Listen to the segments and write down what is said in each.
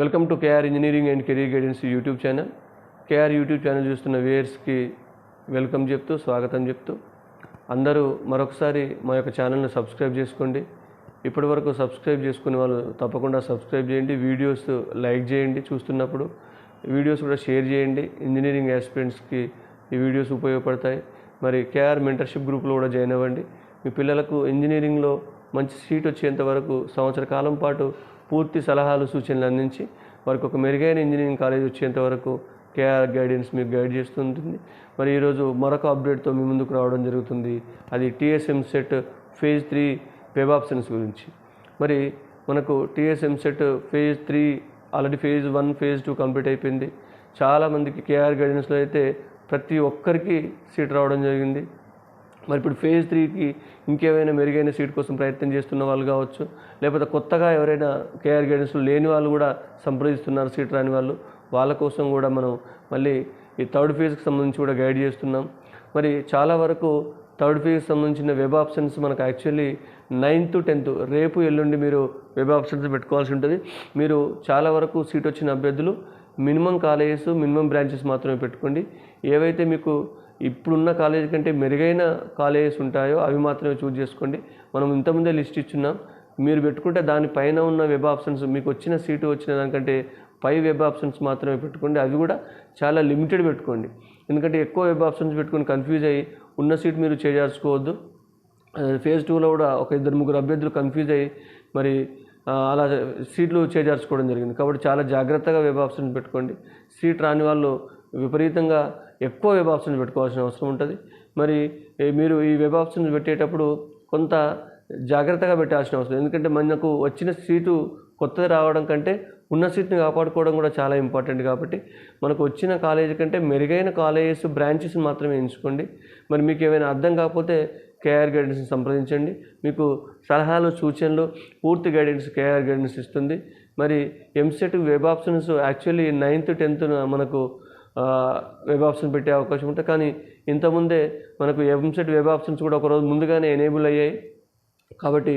Welcome to KR engineering and career guidance YouTube channel KR YouTube channel చూస్తున్న వ్యూయర్స్కి welcome చెప్తూ స్వాగతం చెప్తూ. అందరూ మరొకసారి మా యొక్క ఛానల్ని సబ్స్క్రైబ్ చేసుకోండి. ఇప్పటి వరకు సబ్స్క్రైబ్ చేసుకునే వాళ్ళు తప్పకుండా సబ్స్క్రైబ్ చేయండి. వీడియోస్ లైక్ చేయండి చూస్తున్నప్పుడు. వీడియోస్ కూడా షేర్ చేయండి. ఇంజనీరింగ్ ఆస్పిరెంట్స్కి ఈ వీడియోస్ ఉపయోగపడతాయి. మరి కేఆర్ మెంటర్షిప్ గ్రూప్లో కూడా జాయిన్ అవ్వండి. మీ పిల్లలకు ఇంజనీరింగ్లో మంచి సీట్ వచ్చేంత వరకు సంవత్సర కాలం పాటు పూర్తి సలహాలు సూచనలు అందించి వారికి ఒక మెరుగైన ఇంజనీరింగ్ కాలేజ్ వచ్చేంత వరకు కేఆర్ గైడెన్స్ మీకు గైడ్ చేస్తుంటుంది మరి ఈరోజు మరొక అప్డేట్తో మీ ముందుకు రావడం జరుగుతుంది. అది TSM set phase three web options గురించి. మరి మనకు TSM set phase three already phase one phase two complete అయిపోయింది. చాలామందికి కేఆర్ గైడెన్స్లో అయితే ప్రతి ఒక్కరికి సీట్ రావడం జరిగింది. మరి ఇప్పుడు ఫేజ్ త్రీకి ఇంకేమైనా మెరుగైన సీట్ కోసం ప్రయత్నం చేస్తున్న వాళ్ళు కావచ్చు లేకపోతే కొత్తగా ఎవరైనా కేఆర్ గైడెన్స్లో లేని వాళ్ళు కూడా సంప్రదిస్తున్నారు సీట్ రాని వాళ్ళు వాళ్ళ కోసం కూడా మనం మళ్ళీ ఈ థర్డ్ ఫేజ్కి సంబంధించి కూడా గైడ్ చేస్తున్నాం. మరి చాలా వరకు థర్డ్ ఫేజ్కి సంబంధించిన వెబ్ ఆప్షన్స్ మనకు యాక్చువల్లీ నైన్త్ టెన్త్ రేపు ఎల్లుండి మీరు వెబ్ ఆప్షన్స్ పెట్టుకోవాల్సి ఉంటుంది. మీరు చాలా వరకు సీట్ వచ్చిన అభ్యర్థులు మినిమం కాలేజెస్ మినిమం బ్రాంచెస్ మాత్రమే పెట్టుకోండి. ఏవైతే మీకు ఇప్పుడున్న కాలేజ్ కంటే మెరుగైన కాలేజెస్ ఉంటాయో అవి మాత్రమే చూజ్ చేసుకోండి. మనం ఇంతకుముందే లిస్ట్ ఇచ్చున్నాం. మీరు పెట్టుకుంటే దానిపైన ఉన్న వెబ్ ఆప్షన్స్ మీకు వచ్చిన సీటు వచ్చిన దానికంటే పై వెబ్ ఆప్షన్స్ మాత్రమే పెట్టుకోండి. అవి కూడా చాలా లిమిటెడ్ పెట్టుకోండి. ఎందుకంటే ఎక్కువ వెబ్ ఆప్షన్స్ పెట్టుకొని కన్ఫ్యూజ్ అయ్యి ఉన్న సీట్ మీరు చేజార్చుకోవద్దు. ఫేజ్ టూలో కూడా ఒక ఇద్దరు ముగ్గురు అభ్యర్థులు కన్ఫ్యూజ్ అయ్యి మరి అలా సీట్లు చేజార్చుకోవడం జరిగింది. కాబట్టి చాలా జాగ్రత్తగా వెబ్ ఆప్షన్స్ పెట్టుకోండి. సీట్ రాని వాళ్ళు విపరీతంగా ఎక్కువ వెబ్ ఆప్షన్స్ పెట్టుకోవాల్సిన అవసరం ఉంటుంది. మరి మీరు ఈ వెబ్ ఆప్షన్స్ పెట్టేటప్పుడు కొంత జాగ్రత్తగా పెట్టాల్సిన అవసరం. ఎందుకంటే మనకు వచ్చిన సీటు కొత్తది రావడం కంటే ఉన్న సీట్ని కాపాడుకోవడం కూడా చాలా ఇంపార్టెంట్ కాబట్టి మనకు వచ్చిన కాలేజీ కంటే మెరుగైన కాలేజెస్ బ్రాంచెస్ మాత్రమే ఎంచుకోండి. మరి మీకు ఏమైనా అర్థం కాకపోతే కేఆర్ గైడెన్స్ని సంప్రదించండి. మీకు సలహాలు సూచనలు పూర్తి గైడెన్స్ కేఆర్ గైడెన్స్ ఇస్తుంది. మరి EAMCET web options actually ninth tenth మనకు వెబ్ ఆప్షన్ పెట్టే అవకాశం ఉంటుంది కానీ ఇంతకుముందే మనకు ఎంసెట్ వెబ్ ఆప్షన్స్ కూడా ఒకరోజు ముందుగానే ఎనేబుల్ అయ్యాయి. కాబట్టి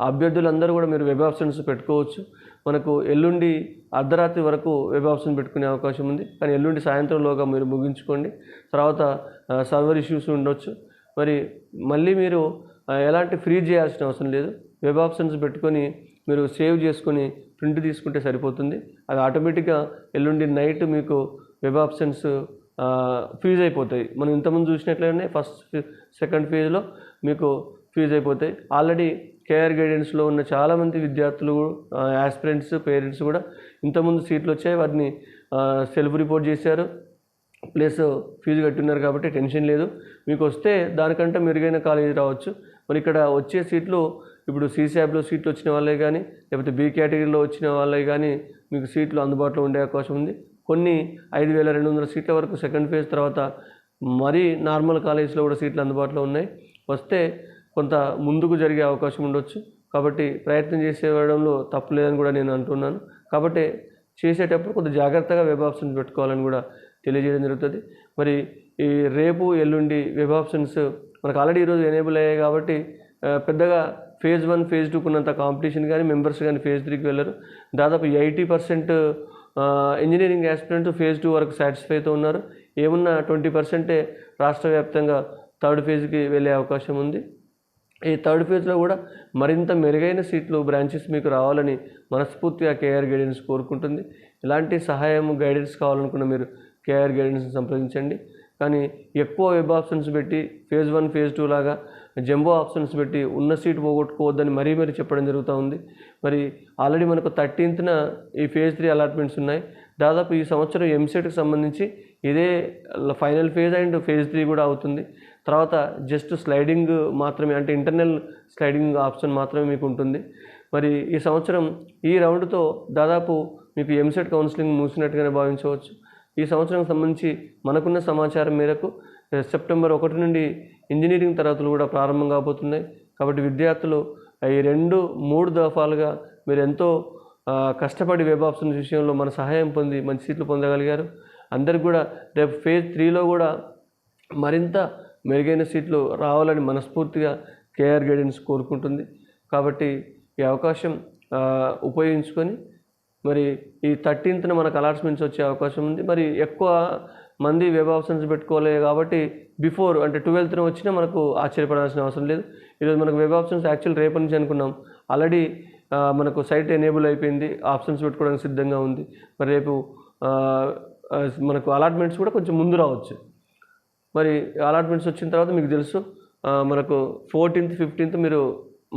అభ్యర్థులందరూ కూడా మీరు వెబ్ ఆప్షన్స్ పెట్టుకోవచ్చు. మనకు ఎల్లుండి అర్ధరాత్రి వరకు వెబ్ ఆప్షన్ పెట్టుకునే అవకాశం ఉంది. కానీ ఎల్లుండి సాయంత్రంలోగా మీరు ముగించుకోండి. తర్వాత సర్వర్ ఇష్యూస్ ఉండొచ్చు. మరి మళ్ళీ మీరు ఎలాంటి ఫ్రీ చేయాల్సిన అవసరం లేదు. వెబ్ ఆప్షన్స్ పెట్టుకొని మీరు సేవ్ చేసుకొని ప్రింట్ తీసుకుంటే సరిపోతుంది. అది ఆటోమేటిక్గా ఎల్లుండి నైట్ మీకు వెబ్ ఆప్షన్స్ ఫ్రీజ్ అయిపోతాయి. మనం ఇంతకుముందు చూసినట్లయితే ఫస్ట్ సెకండ్ ఫేజ్లో మీకు ఫ్రీజ్ అయిపోతాయి. ఆల్రెడీ కేఆర్ గైడెన్స్లో ఉన్న చాలామంది విద్యార్థులు యాస్పిరెంట్స్ పేరెంట్స్ కూడా ఇంతకుముందు సీట్లు వచ్చాయి. వాటిని సెల్ఫ్ రిపోర్ట్ చేశారు. ప్లస్ ఫీజు కట్టున్నారు కాబట్టి టెన్షన్ లేదు. మీకు వస్తే దానికంటే మెరుగైన కాలేజీ రావచ్చు. మరి ఇక్కడ వచ్చే సీట్లు ఇప్పుడు సీసీఆబ్లో సీట్లు వచ్చిన వాళ్ళే కానీ లేకపోతే బీ కేటగిరీలో వచ్చిన వాళ్ళే కానీ మీకు సీట్లు అందుబాటులో ఉండే అవకాశం ఉంది. కొన్ని ఐదు వేల రెండు వందల సీట్ల వరకు సెకండ్ ఫేజ్ తర్వాత మరీ నార్మల్ కాలేజీలో కూడా సీట్లు అందుబాటులో ఉన్నాయి. వస్తే కొంత ముందుకు జరిగే అవకాశం ఉండొచ్చు. కాబట్టి ప్రయత్నం చేసేవడంలో తప్పు లేదని కూడా నేను అంటున్నాను. కాబట్టి చేసేటప్పుడు కొంత జాగ్రత్తగా వెబ్ ఆప్షన్స్ పెట్టుకోవాలని కూడా తెలియజేయడం జరుగుతుంది. మరి ఈ రేపు ఎల్లుండి వెబ్ ఆప్షన్స్ మనకు ఆల్రెడీ ఈరోజు ఎనేబుల్ అయ్యాయి కాబట్టి పెద్దగా ఫేజ్ వన్ ఫేజ్ టూకున్నంత కాంపిటీషన్ కానీ మెంబర్స్ కానీ ఫేజ్ త్రీకి వెళ్ళరు. దాదాపు eighty percent engineering aspirants phase two వరకు సాటిస్ఫైతో ఉన్నారు. ఏమున్నా ట్వంటీ పర్సెంటే రాష్ట్ర వ్యాప్తంగా థర్డ్ ఫేజ్కి వెళ్ళే అవకాశం ఉంది. ఈ థర్డ్ ఫేజ్లో కూడా మరింత మెరుగైన సీట్లు బ్రాంచెస్ మీకు రావాలని మనస్ఫూర్తిగా కేఆర్ గైడెన్స్ కోరుకుంటుంది. ఇలాంటి సహాయం గైడెన్స్ కావాలనుకున్న మీరు కేఆర్ గైడెన్స్ని సంప్రదించండి. కానీ ఎక్కువ వెబ్ ఆప్షన్స్ పెట్టి ఫేజ్ వన్ ఫేజ్ టూ లాగా జంబో ఆప్షన్స్ పెట్టి ఉన్న సీట్ పోగొట్టుకోవద్దని మరీ మరీ చెప్పడం జరుగుతూ ఉంది. మరి ఆల్రెడీ మనకు థర్టీన్త్న ఈ ఫేజ్ త్రీ అలాట్మెంట్స్ ఉన్నాయి. దాదాపు ఈ సంవత్సరం ఎంసెట్కి సంబంధించి ఇదే final phase and phase three కూడా అవుతుంది. తర్వాత జస్ట్ స్లైడింగ్ మాత్రమే అంటే ఇంటర్నల్ స్లైడింగ్ ఆప్షన్ మాత్రమే మీకు ఉంటుంది. మరి ఈ సంవత్సరం ఈ రౌండ్తో దాదాపు మీకు ఎంసెట్ కౌన్సిలింగ్ మూసినట్టుగానే భావించవచ్చు. ఈ సంవత్సరం సంబంధించి మనకున్న సమాచారం మేరకు సెప్టెంబర్ ఒకటి నుండి ఇంజనీరింగ్ తరగతులు కూడా ప్రారంభం కాబోతున్నాయి. కాబట్టి విద్యార్థులు ఈ రెండు మూడు దఫాలుగా మీరు ఎంతో కష్టపడి వెబ్ ఆప్షన్స్ విషయంలో మన సహాయం పొంది మంచి సీట్లు పొందగలిగారు. అందరికి కూడా రేపు ఫేజ్ త్రీలో కూడా మరింత మెరుగైన సీట్లు రావాలని మనస్ఫూర్తిగా కేఆర్ గైడెన్స్ కోరుకుంటుంది. కాబట్టి ఈ అవకాశం ఉపయోగించుకొని మరి ఈ థర్టీన్త్న మనకు అలాట్స్మెంట్స్ వచ్చే అవకాశం ఉంది. మరి ఎక్కువ మంది వెబ్ ఆప్షన్స్ పెట్టుకోలేదు కాబట్టి బిఫోర్ అంటే ట్వెల్త్న వచ్చినా మనకు ఆశ్చర్యపడాల్సిన అవసరం లేదు. ఈరోజు మనకు వెబ్ ఆప్షన్స్ యాక్చువల్ రేపటి నుంచి అనుకున్నాం. ఆల్రెడీ మనకు సైట్ ఎనేబుల్ అయిపోయింది. ఆప్షన్స్ పెట్టుకోవడానికి సిద్ధంగా ఉంది. మరి రేపు మనకు అలాట్మెంట్స్ కూడా కొంచెం ముందు రావచ్చు. మరి అలాట్మెంట్స్ వచ్చిన తర్వాత మీకు తెలుసు మనకు ఫోర్టీన్త్ ఫిఫ్టీన్త్ మీరు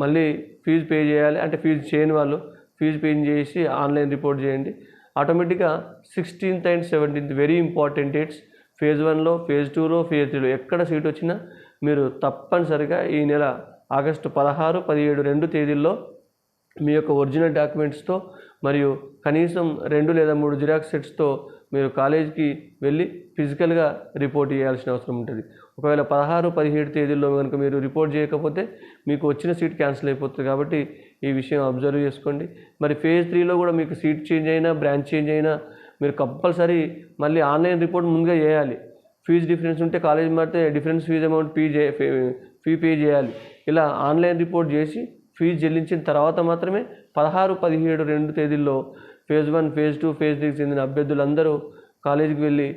మళ్ళీ ఫీజు పే చేయాలి. అంటే ఫీజు చేయని వాళ్ళు ఫీజు పెయిన్ చేసి ఆన్లైన్ రిపోర్ట్ చేయండి. ఆటోమేటిక్గా sixteenth and seventeenth very important dates. Phase వన్లో ఫేజ్ టూలో ఫేజ్ త్రీలో ఎక్కడ సీట్ వచ్చినా మీరు తప్పనిసరిగా ఈ నెల ఆగస్టు పదహారు పదిహేడు రెండు తేదీల్లో మీ యొక్క ఒరిజినల్ డాక్యుమెంట్స్తో మరియు కనీసం రెండు లేదా మూడు జిరాక్స్ సెట్స్తో మీరు కాలేజీకి వెళ్ళి ఫిజికల్గా రిపోర్ట్ చేయాల్సిన అవసరం ఉంటుంది. ఒకవేళ పదహారు పదిహేడు తేదీల్లో కనుక మీరు రిపోర్ట్ చేయకపోతే మీకు వచ్చిన సీట్ క్యాన్సిల్ అయిపోతుంది కాబట్టి ఈ విషయం అబ్జర్వ్ చేసుకోండి. మరి ఫేజ్ త్రీలో కూడా మీకు సీట్ చేంజ్ అయినా బ్రాంచ్ చేంజ్ అయినా మీరు కంపల్సరీ మళ్ళీ ఆన్లైన్ రిపోర్ట్ ముందుగా చేయాలి. ఫీజు డిఫరెన్స్ ఉంటే కాలేజ్ మారితే డిఫరెన్స్ ఫీజు అమౌంట్ పే చే ఫీ పే చేయాలి. ఇలా ఆన్లైన్ రిపోర్ట్ చేసి ఫీజు చెల్లించిన తర్వాత మాత్రమే పదహారు పదిహేడు రెండు తేదీల్లో phase one phase two phase త్రీకి చెందిన అభ్యర్థులందరూ కాలేజీకి వెళ్ళి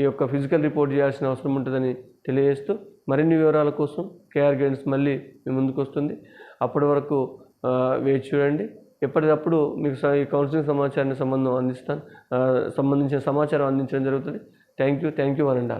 ఈ యొక్క ఫిజికల్ రిపోర్ట్ చేయాల్సిన అవసరం ఉంటుందని తెలియజేస్తూ మరిన్ని వివరాల కోసం కేఆర్ గైడెన్స్ మళ్ళీ మీ ముందుకు వస్తుంది. అప్పటి వరకు వేచి చూడండి. ఎప్పటికప్పుడు మీకు స- ఈ కౌన్సిలింగ్ సమాచారాన్ని సంబంధం అందిస్తాను. సంబంధించిన సమాచారం అందించడం జరుగుతుంది. Thank you. Thank you one and